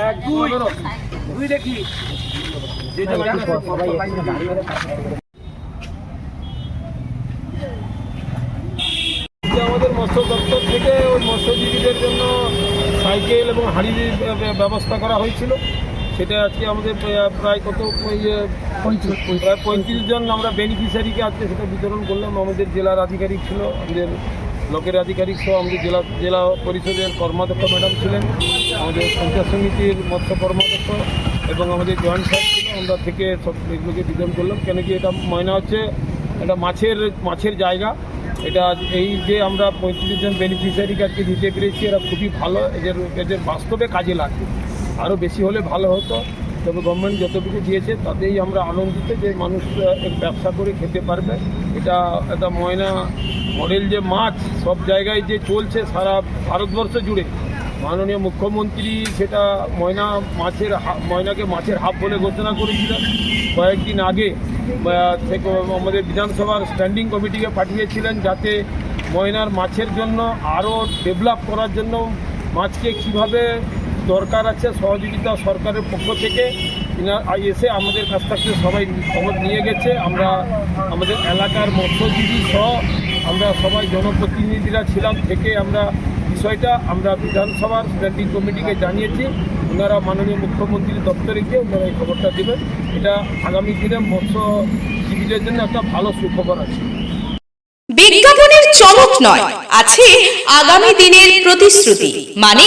এক দেখি আমাদের মৎস্য দপ্তর থেকে ওই মৎস্যজীবীদের জন্য সাইকেল এবং হাঁড়ির ব্যবস্থা করা হয়েছিল। সেটা আজকে আমাদের প্রায়- কত? প্রায় পঁয়ত্রিশ জন আমরা বেনিফিশিয়ারিকে আজকে সেটা বিতরণ করলাম। আমাদের জেলার আধিকারিক ছিল আমাদের ব্লকের আধিকারিক সহ আমাদের জেলা জেলা পরিষদের কর্মাধ্যক্ষ ম্যাডাম ছিলেন আমাদের পঞ্চায়েত সমিতির মৎস্য কর্মাধ্যক্ষ এবং আমাদের জয়েন্ট স্যার ছিল। আমরা থেকে সব এগুলোকে বিতরণ করলাম। কেন কি এটা ময়না হচ্ছে এটা মাছের মাছের জায়গা। এটা এই যে আমরা পঁয়ত্রিশ জন বেনিফিশিয়ারিকে আজকে দিতে পেরেছি, এরা খুবই ভালো। এদের এদের বাস্তবে কাজে লাগবে। আরও বেশি হলে ভালো হতো। তবে গভর্নমেন্ট যতটুকু দিয়েছে, তাতেই আমরা আনন্দিত যে মানুষ ব্যবসা করে খেতে পারবে। এটা একটা ময়না মডেল যে মাছ, সব জায়গায় যে চলছে সারা ভারতবর্ষ জুড়ে। মাননীয় মুখ্যমন্ত্রী সেটা ময়না মাছের ময়নাকে মাছের হাব বলে ঘোষণা করেছিলেন। কয়েকদিন আগে আমাদের বিধানসভার স্ট্যান্ডিং কমিটিকে পাঠিয়েছিলেন যাতে ময়নার মাছের জন্য আরও ডেভেলপ করার জন্য মাছকে কীভাবে দরকার আছে সহযোগিতা সরকারের পক্ষ থেকে। এসে আমাদের কাছ থেকে সবাই খবর নিয়ে গেছে। আমরা আমাদের এলাকার মৎস্যজীবী সহ আমরা সবাই জনপ্রতিনিধিরা ছিলাম, থেকে আমরা বিষয়টা আমরা বিধানসভার স্ট্যান্ডিং কমিটিকে জানিয়েছি। ওনারা মাননীয় মুখ্যমন্ত্রীর দপ্তরে গিয়ে ওনারা এই খবরটা দেবেন। এটা আগামী দিনে মৎস্যজীবীদের জন্য একটা ভালো সুখবর আছে। বিজ্ঞাপনের চমক নয়, আছে আগামী দিনের প্রতিশ্রুতি। মানে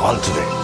call today.